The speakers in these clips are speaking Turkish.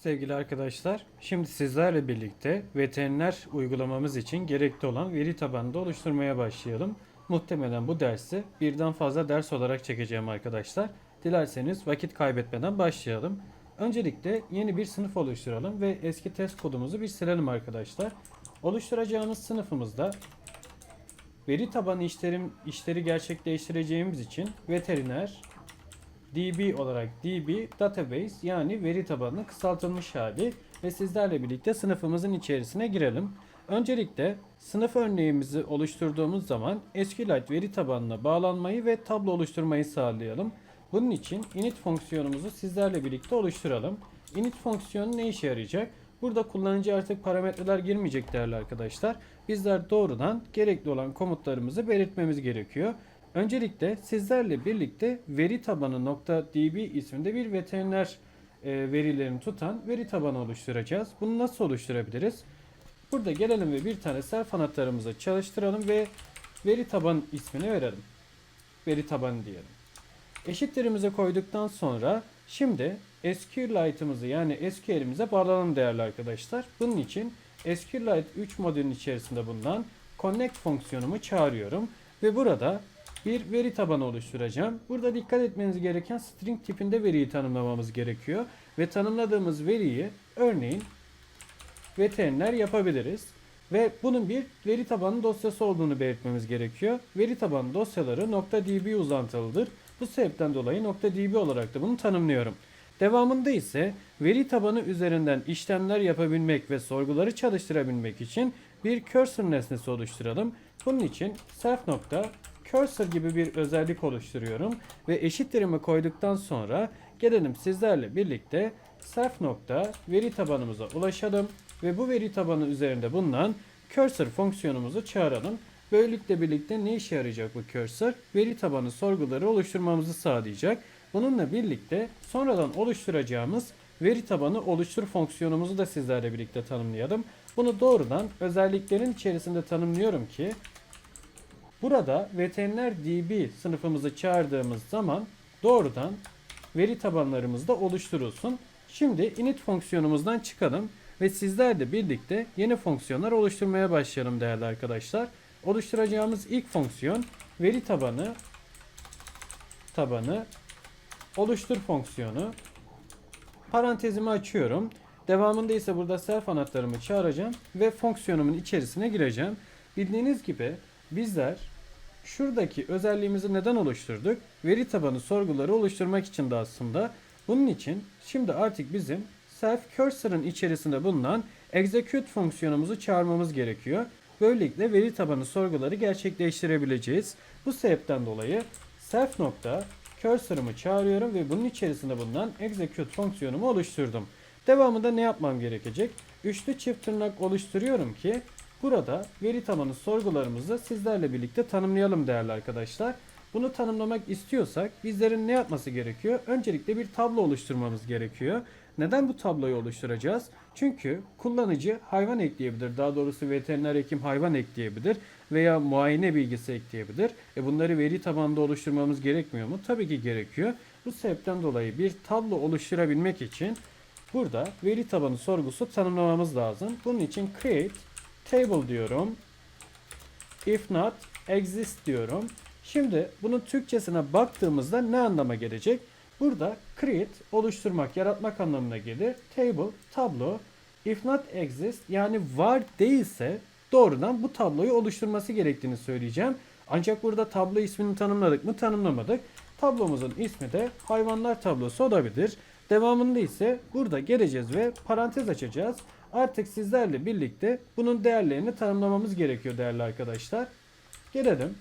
Sevgili arkadaşlar, şimdi sizlerle birlikte veteriner uygulamamız için gerekli olan veri tabanını oluşturmaya başlayalım. Muhtemelen bu dersi birden fazla ders olarak çekeceğim arkadaşlar. Dilerseniz vakit kaybetmeden başlayalım. Öncelikle yeni bir sınıf oluşturalım ve eski test kodumuzu bir silelim arkadaşlar. Oluşturacağımız sınıfımızda veri tabanı işlerim, işleri gerçekleştireceğimiz için veteriner DB olarak DB database yani veri tabanının kısaltılmış hali ve sizlerle birlikte sınıfımızın içerisine girelim. Öncelikle sınıf örneğimizi oluşturduğumuz zaman SQLite veri tabanına bağlanmayı ve tablo oluşturmayı sağlayalım. Bunun için init fonksiyonumuzu sizlerle birlikte oluşturalım. Init fonksiyonu ne işe yarayacak? Burada kullanıcı artık parametreler girmeyecek değerli arkadaşlar. Bizler doğrudan gerekli olan komutlarımızı belirtmemiz gerekiyor. Öncelikle sizlerle birlikte veri tabanı .db isminde bir veteriner e, verilerini tutan veri tabanı oluşturacağız. Bunu nasıl oluşturabiliriz? Burada gelelim ve bir tane self anahtarımızı çalıştıralım ve veri taban ismini verelim. Veri tabanı diyelim. Eşitlerimize koyduktan sonra şimdi SQLite'ımızı yani SQL'imize bağlayalım değerli arkadaşlar. Bunun için SQLite 3 modülün içerisinde bulunan connect fonksiyonumu çağırıyorum ve burada bir veri tabanı oluşturacağım. Burada dikkat etmeniz gereken string tipinde veriyi tanımlamamız gerekiyor ve tanımladığımız veriyi örneğin veteriner yapabiliriz. Ve bunun bir veri tabanı dosyası olduğunu belirtmemiz gerekiyor. Veri tabanı dosyaları .db uzantılıdır. Bu sebepten dolayı .db olarak da bunu tanımlıyorum. Devamında ise veri tabanı üzerinden işlemler yapabilmek ve sorguları çalıştırabilmek için bir cursor nesnesi oluşturalım. Bunun için self cursor gibi bir özellik oluşturuyorum ve eşitlerimi koyduktan sonra gelelim sizlerle birlikte self nokta veri tabanımıza ulaşalım ve bu veri tabanı üzerinde bulunan cursor fonksiyonumuzu çağıralım. Böylelikle birlikte ne işe yarayacak bu cursor? Veri tabanı sorguları oluşturmamızı sağlayacak. Bununla birlikte sonradan oluşturacağımız veri tabanı oluştur fonksiyonumuzu da sizlerle birlikte tanımlayalım. Bunu doğrudan özelliklerin içerisinde tanımlıyorum ki burada veteriner DB sınıfımızı çağırdığımız zaman doğrudan veri tabanlarımızda oluşturulsun. Şimdi init fonksiyonumuzdan çıkalım ve sizlerle birlikte yeni fonksiyonlar oluşturmaya başlayalım değerli arkadaşlar. Oluşturacağımız ilk fonksiyon veri tabanı tabanı oluştur fonksiyonu. Parantezimi açıyorum. Devamında ise burada self anahtarımı çağıracağım ve fonksiyonumun içerisine gireceğim. Bildiğiniz gibi bizler şuradaki özelliğimizi neden oluşturduk? Veri tabanı sorguları oluşturmak için de aslında. Bunun için şimdi artık bizim self cursor'ın içerisinde bulunan execute fonksiyonumuzu çağırmamız gerekiyor. Böylelikle veri tabanı sorguları gerçekleştirebileceğiz. Bu sebepten dolayı self nokta cursor'ımı çağırıyorum ve bunun içerisinde bulunan execute fonksiyonumu oluşturdum. Devamında ne yapmam gerekecek? Üçlü çift tırnak oluşturuyorum ki burada veri tabanı sorgularımızı sizlerle birlikte tanımlayalım değerli arkadaşlar. Bunu tanımlamak istiyorsak bizlerin ne yapması gerekiyor? Öncelikle bir tablo oluşturmamız gerekiyor. Neden bu tabloyu oluşturacağız? Çünkü kullanıcı hayvan ekleyebilir. Daha doğrusu veteriner hekim hayvan ekleyebilir veya muayene bilgisi ekleyebilir. E bunları veri tabanında oluşturmamız gerekmiyor mu? Tabii ki gerekiyor. Bu sebepten dolayı bir tablo oluşturabilmek için burada veri tabanı sorgusu tanımlamamız lazım. Bunun için create table diyorum. If not exist diyorum. Şimdi bunun Türkçesine baktığımızda ne anlama gelecek? Burada create oluşturmak, yaratmak anlamına gelir. Table, tablo. If not exist yani var değilse doğrudan bu tabloyu oluşturması gerektiğini söyleyeceğim. Ancak burada tablo ismini tanımladık mı? Tanımlamadık. Tablomuzun ismi de hayvanlar tablosu olabilir. Devamında ise burada geleceğiz ve parantez açacağız. Artık sizlerle birlikte bunun değerlerini tanımlamamız gerekiyor değerli arkadaşlar. Gelelim.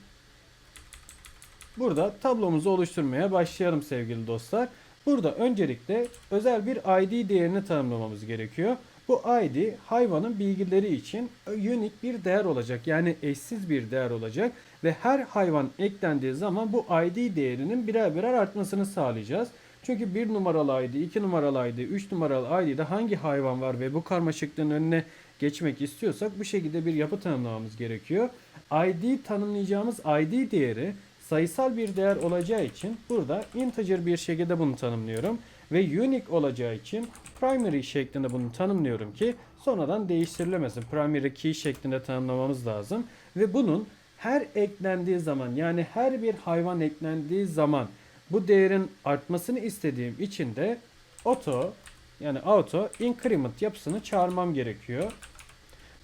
Burada tablomuzu oluşturmaya başlayalım sevgili dostlar. Burada öncelikle özel bir ID değerini tanımlamamız gerekiyor. Bu ID hayvanın bilgileri için unique bir değer olacak. Yani eşsiz bir değer olacak. Ve her hayvan eklendiği zaman bu ID değerinin birer birer artmasını sağlayacağız. Çünkü 1 numaralı ID, 2 numaralı ID, 3 numaralı ID'de hangi hayvan var ve bu karmaşıklığın önüne geçmek istiyorsak bu şekilde bir yapı tanımlamamız gerekiyor. ID tanımlayacağımız ID değeri sayısal bir değer olacağı için burada integer bir şekilde bunu tanımlıyorum. ve unique olacağı için primary şeklinde bunu tanımlıyorum ki sonradan değiştirilemesin. Primary key şeklinde tanımlamamız lazım ve bunun her eklendiği zaman yani her bir hayvan eklendiği zaman bu değerin artmasını istediğim için de auto yani auto increment yapısını çağırmam gerekiyor.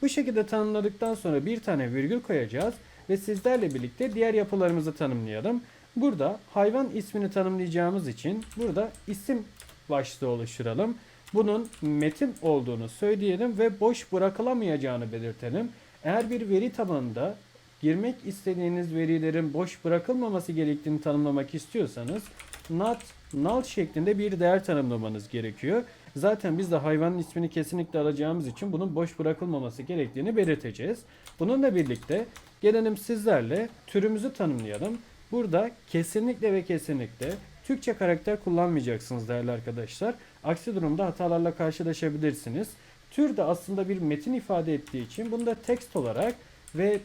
Bu şekilde tanımladıktan sonra bir tane virgül koyacağız ve sizlerle birlikte diğer yapılarımızı tanımlayalım. Burada hayvan ismini tanımlayacağımız için burada isim başlığı oluşturalım. Bunun metin olduğunu söyleyelim ve boş bırakılamayacağını belirtelim. Eğer bir veri tabanında girmek istediğiniz verilerin boş bırakılmaması gerektiğini tanımlamak istiyorsanız not null şeklinde bir değer tanımlamanız gerekiyor. Zaten biz de hayvanın ismini kesinlikle alacağımız için bunun boş bırakılmaması gerektiğini belirteceğiz. Bununla birlikte gelelim sizlerle türümüzü tanımlayalım. Burada kesinlikle ve kesinlikle Türkçe karakter kullanmayacaksınız değerli arkadaşlar. Aksi durumda hatalarla karşılaşabilirsiniz. Tür de aslında bir metin ifade ettiği için bunu da text olarak ve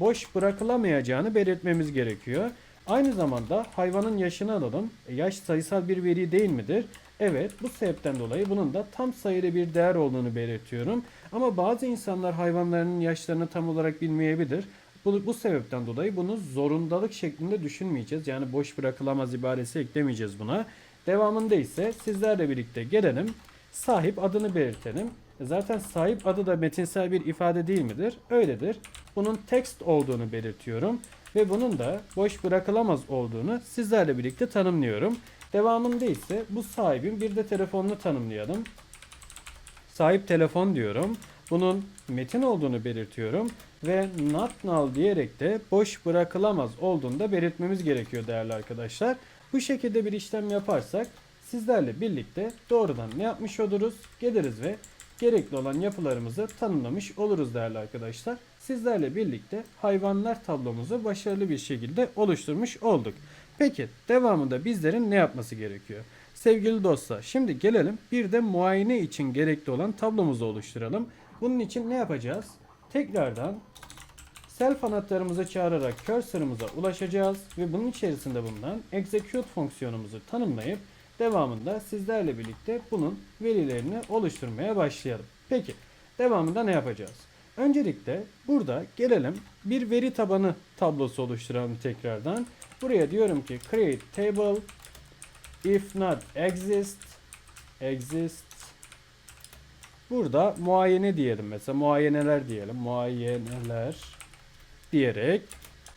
boş bırakılamayacağını belirtmemiz gerekiyor. Aynı zamanda hayvanın yaşını alalım. E, Yaş sayısal bir veri değil midir? Evet, bu sebepten dolayı bunun da tam sayılı bir değer olduğunu belirtiyorum. Ama bazı insanlar hayvanlarının yaşlarını tam olarak bilmeyebilir. Bu, bu sebepten dolayı bunu zorundalık şeklinde düşünmeyeceğiz. Yani boş bırakılamaz ibaresi eklemeyeceğiz buna. Devamında ise sizlerle birlikte gelelim. Sahip adını belirtelim. Zaten sahip adı da metinsel bir ifade değil midir? Öyledir. Bunun text olduğunu belirtiyorum. Ve bunun da boş bırakılamaz olduğunu sizlerle birlikte tanımlıyorum. Devamında ise bu sahibin bir de telefonunu tanımlayalım. Sahip telefon diyorum. Bunun metin olduğunu belirtiyorum. Ve not null diyerek de boş bırakılamaz olduğunu da belirtmemiz gerekiyor değerli arkadaşlar. Bu şekilde bir işlem yaparsak sizlerle birlikte doğrudan ne yapmış oluruz? Geliriz ve gerekli olan yapılarımızı tanımlamış oluruz değerli arkadaşlar. Sizlerle birlikte hayvanlar tablomuzu başarılı bir şekilde oluşturmuş olduk. Peki devamında bizlerin ne yapması gerekiyor? Sevgili dostlar şimdi gelelim bir de muayene için gerekli olan tablomuzu oluşturalım. Bunun için ne yapacağız? Tekrardan self anahtarımızı çağırarak cursor'ımıza ulaşacağız ve bunun içerisinde bulunan execute fonksiyonumuzu tanımlayıp devamında sizlerle birlikte bunun verilerini oluşturmaya başlayalım. Peki devamında ne yapacağız? Öncelikle burada gelelim bir veri tabanı tablosu oluşturalım tekrardan. Buraya diyorum ki create table if not exist exist Burada muayene diyelim mesela muayeneler diyelim muayeneler diyerek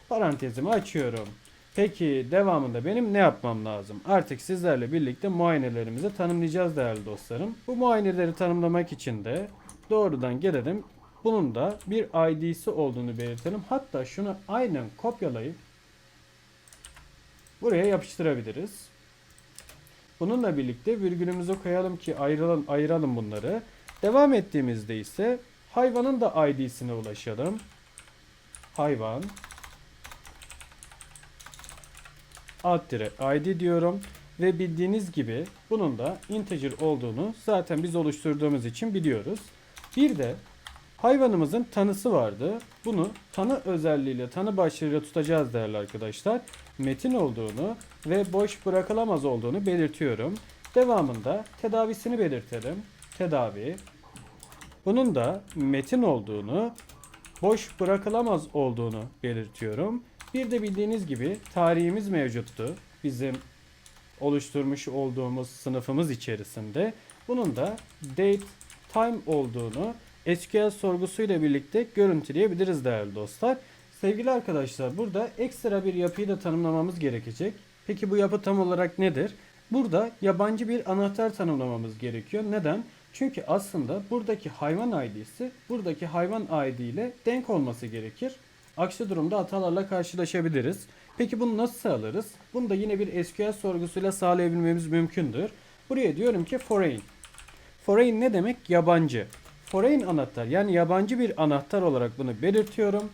parantezimi açıyorum. Peki devamında benim ne yapmam lazım? Artık sizlerle birlikte muayenelerimizi tanımlayacağız değerli dostlarım. Bu muayeneleri tanımlamak için de doğrudan gelelim. Bunun da bir ID'si olduğunu belirtelim. Hatta şunu aynen kopyalayıp buraya yapıştırabiliriz. Bununla birlikte virgülümüzü koyalım ki ayıralım, ayıralım bunları. Devam ettiğimizde ise hayvanın da ID'sine ulaşalım. Hayvan alt dire id diyorum ve bildiğiniz gibi bunun da integer olduğunu zaten biz oluşturduğumuz için biliyoruz. Bir de hayvanımızın tanısı vardı. Bunu tanı özelliğiyle tanı başlığıyla tutacağız değerli arkadaşlar. Metin olduğunu ve boş bırakılamaz olduğunu belirtiyorum. Devamında tedavisini belirtelim. Tedavi. Bunun da metin olduğunu, boş bırakılamaz olduğunu belirtiyorum. Bir de bildiğiniz gibi tarihimiz mevcuttu. Bizim oluşturmuş olduğumuz sınıfımız içerisinde. Bunun da date time olduğunu SQL sorgusuyla birlikte görüntüleyebiliriz değerli dostlar. Sevgili arkadaşlar burada ekstra bir yapıyı da tanımlamamız gerekecek. Peki bu yapı tam olarak nedir? Burada yabancı bir anahtar tanımlamamız gerekiyor. Neden? Çünkü aslında buradaki hayvan ID'si buradaki hayvan ID ile denk olması gerekir. Aksi durumda hatalarla karşılaşabiliriz. Peki bunu nasıl sağlarız? Bunu da yine bir SQL sorgusuyla sağlayabilmemiz mümkündür. Buraya diyorum ki foreign. Foreign ne demek? Yabancı. Foreign anahtar yani yabancı bir anahtar olarak bunu belirtiyorum.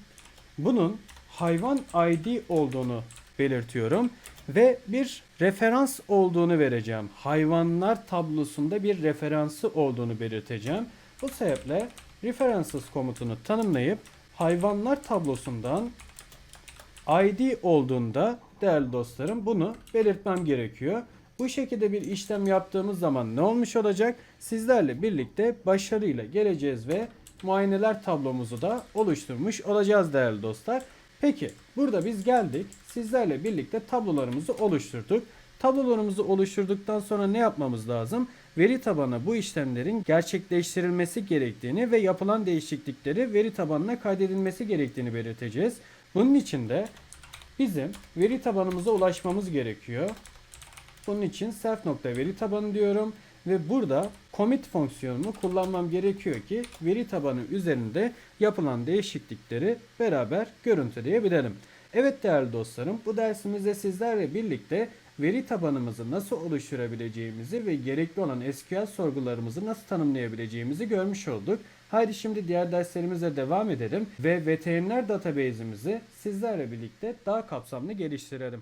Bunun hayvan ID olduğunu belirtiyorum ve bir referans olduğunu vereceğim. Hayvanlar tablosunda bir referansı olduğunu belirteceğim. Bu sebeple references komutunu tanımlayıp hayvanlar tablosundan ID olduğunda değerli dostlarım bunu belirtmem gerekiyor. Bu şekilde bir işlem yaptığımız zaman ne olmuş olacak? Sizlerle birlikte başarıyla geleceğiz ve muayeneler tablomuzu da oluşturmuş olacağız değerli dostlar. Peki burada biz geldik. Sizlerle birlikte tablolarımızı oluşturduk. Tablolarımızı oluşturduktan sonra ne yapmamız lazım? Veri tabanına bu işlemlerin gerçekleştirilmesi gerektiğini ve yapılan değişiklikleri veri tabanına kaydedilmesi gerektiğini belirteceğiz. Bunun için de bizim veri tabanımıza ulaşmamız gerekiyor. Bunun için self nokta veri tabanı diyorum ve burada commit fonksiyonunu kullanmam gerekiyor ki veri tabanı üzerinde yapılan değişiklikleri beraber görüntüleyebilelim. Evet değerli dostlarım bu dersimizde sizlerle birlikte veri tabanımızı nasıl oluşturabileceğimizi ve gerekli olan SQL sorgularımızı nasıl tanımlayabileceğimizi görmüş olduk. Haydi şimdi diğer derslerimize devam edelim ve veteriner database'imizi sizlerle birlikte daha kapsamlı geliştirelim.